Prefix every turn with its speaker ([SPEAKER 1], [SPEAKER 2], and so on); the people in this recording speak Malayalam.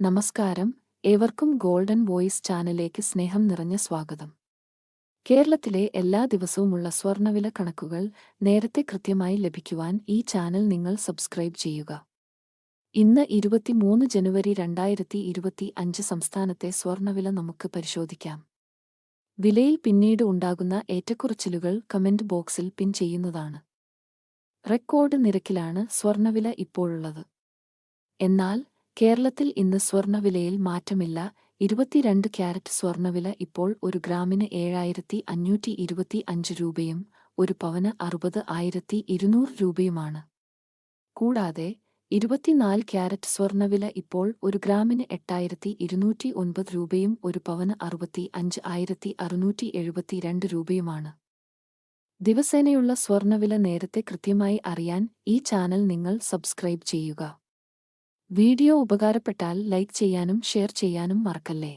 [SPEAKER 1] നമസ്കാരം. ഏവർക്കും ഗോൾഡൻ വോയിസ് ചാനലിലേക്ക് സ്നേഹം നിറഞ്ഞ സ്വാഗതം. കേരളത്തിലെ എല്ലാ ദിവസവുമുള്ള സ്വർണവില കണക്കുകൾ നേരത്തെ കൃത്യമായി ലഭിക്കുവാൻ ഈ ചാനൽ നിങ്ങൾ സബ്സ്ക്രൈബ് ചെയ്യുക. ഇന്ന് ഇരുപത്തിമൂന്ന് ജനുവരി രണ്ടായിരത്തി ഇരുപത്തി അഞ്ച് സംസ്ഥാനത്തെ സ്വർണവില നമുക്ക് പരിശോധിക്കാം. വിലയിൽ പിന്നീട് ഉണ്ടാകുന്ന ഏറ്റക്കുറച്ചിലുകൾ കമന്റ് ബോക്സിൽ പിൻ ചെയ്യുന്നതാണ്. റെക്കോർഡ് നിരക്കിലാണ് സ്വർണവില ഇപ്പോഴുള്ളത്. എന്നാൽ കേരളത്തിൽ ഇന്ന് സ്വർണവിലയിൽ മാറ്റമില്ല. ഇരുപത്തിരണ്ട് ക്യാരറ്റ് സ്വർണവില ഇപ്പോൾ ഒരു ഗ്രാമിന് ഏഴായിരത്തി അഞ്ഞൂറ്റി ഇരുപത്തി അഞ്ച് രൂപയും ഒരു പവന് അറുപത് ആയിരത്തി ഇരുന്നൂറ് രൂപയുമാണ്. കൂടാതെ ഇരുപത്തിനാല് ക്യാരറ്റ് സ്വർണവില ഇപ്പോൾ ഒരു ഗ്രാമിന് എട്ടായിരത്തി ഇരുന്നൂറ്റി ഒൻപത് രൂപയും ഒരു പവന് അറുപത്തി അഞ്ച് ആയിരത്തി അറുന്നൂറ്റി എഴുപത്തിരണ്ട് രൂപയുമാണ്. ദിവസേനയുള്ള സ്വർണവില നേരത്തെ കൃത്യമായി അറിയാൻ ഈ ചാനൽ നിങ്ങൾ സബ്സ്ക്രൈബ് ചെയ്യുക. വീഡിയോ ഉപകാരപ്പെട്ടാൽ ലൈക്ക് ചെയ്യാനും ഷെയർ ചെയ്യാനും മറക്കല്ലേ?